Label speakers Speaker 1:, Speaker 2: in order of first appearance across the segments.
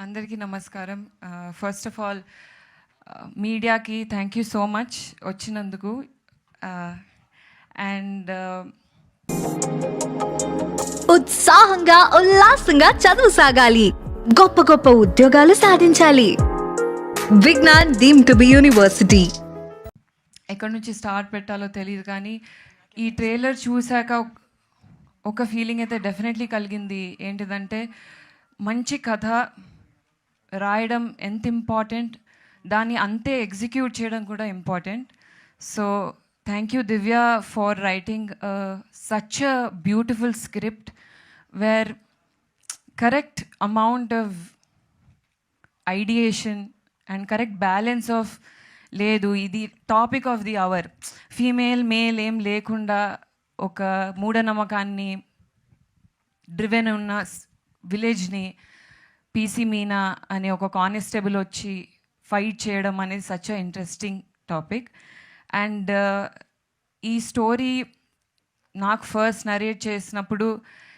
Speaker 1: అందరికీ నమస్కారం. First of all మీడియాకి థ్యాంక్ యూ సో మచ్ వచ్చినందుకు. అండ్
Speaker 2: ఉత్సాహంగా ఉల్లాసంగా చదువు సాగాలి. గొప్ప గొప్ప ఉద్యోగాలు సాధించాలి. Vignan deemed to be university.
Speaker 1: ఎక్కడి నుంచి స్టార్ట్ పెట్టాలో తెలియదు కానీ ఈ ట్రైలర్ చూశాక ఒక- ఒక ఫీలింగ్ అయితే డెఫినెట్లీ కలిగింది. ఏంటిదంటే మంచి కథ రాయడం ఎంత ఇంపార్టెంట్? దాన్ని అంతే ఎగ్జిక్యూట్ చేయడం కూడా important. So thank you Divya for writing such a beautiful script where correct amount of ideation and correct balance of లేదు ఇది topic of the hour female male ఏం లేకుండా ఒక మూఢనమ్మకాన్ని డ్రివెన్ ఉన్న విలేజ్ని పీసీ మీనా అనే ఒక కానిస్టేబుల్ వచ్చి ఫైట్ చేయడం అనేది such a interesting topic and ఈ స్టోరీ నాకు ఫస్ట్ నరేట్ చేసినప్పుడు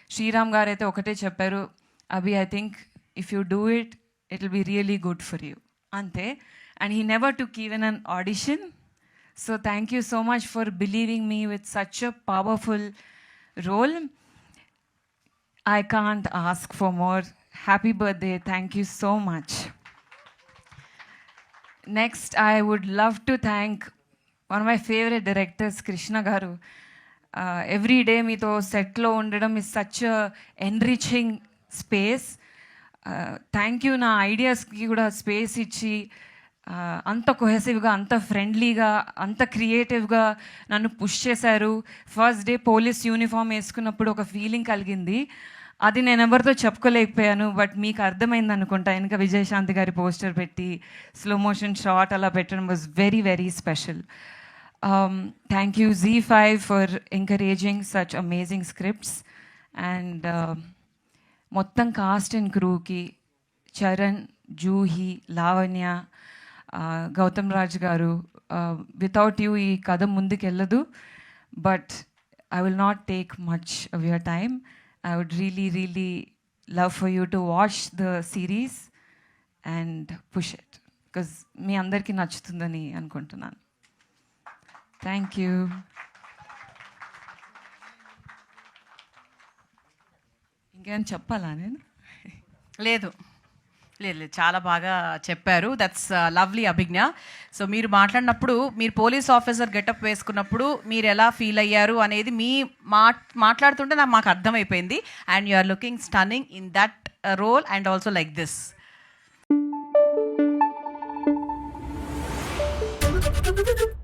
Speaker 1: శ్రీరామ్ గారు అయితే ఒకటే చెప్పారు Abhi I think if you do it it will be really good for you అంతే. And he never took even an audition so thank you so much for believing me with such a powerful role I can't ask for more happy birthday thank you so much next I would love to thank one my favourite directors Krishna garu every day మీతో సెట్లో ఉండడం is such enriching space thank you నా ఐడియాస్కి కూడా space ఇచ్చి uh, అంత కొహెసివ్గా అంత ఫ్రెండ్లీగా అంత క్రియేటివ్గా నన్ను పుష్ చేశారు. ఫస్ట్ డే పోలీస్ యూనిఫామ్ వేసుకున్నప్పుడు ఒక ఫీలింగ్ కలిగింది. అది నేను ఎవరితో చెప్పుకోలేకపోయాను బట్ మీకు అర్థమైంది అనుకుంటా. వెనుక విజయశాంతి గారి పోస్టర్ పెట్టి స్లో మోషన్ షాట్ అలా పెట్టడం was very very special thank you Zee five for encouraging such amazing scripts and మొత్తం కాస్ట్ అండ్ క్రూకి చరణ్ జూహి లావణ్య గౌతమ్ రాజ్ గారు వితౌట్ యూ ఈ కథ ముందుకెళ్ళదు but I will not take much of your time I would really really love for you to watch the series and push it because మీ అందరికీ నచ్చుతుందని అనుకుంటున్నాను. Thank you ఇంకేమైనా చెప్పాలా నేను?
Speaker 3: లేదు. లేదు చాలా బాగా చెప్పారు. That's lovely uh, Abhijna. So మీరు మాట్లాడినప్పుడు మీరు పోలీస్ ఆఫీసర్ గెటప్ వేసుకున్నప్పుడు మీరు ఎలా ఫీల్ అయ్యారు అనేది మీ మా మాట్లాడుతుంటే నాకు మాకు అర్థమైపోయింది. And you are looking stunning in that role and also like this
Speaker 4: Thank you.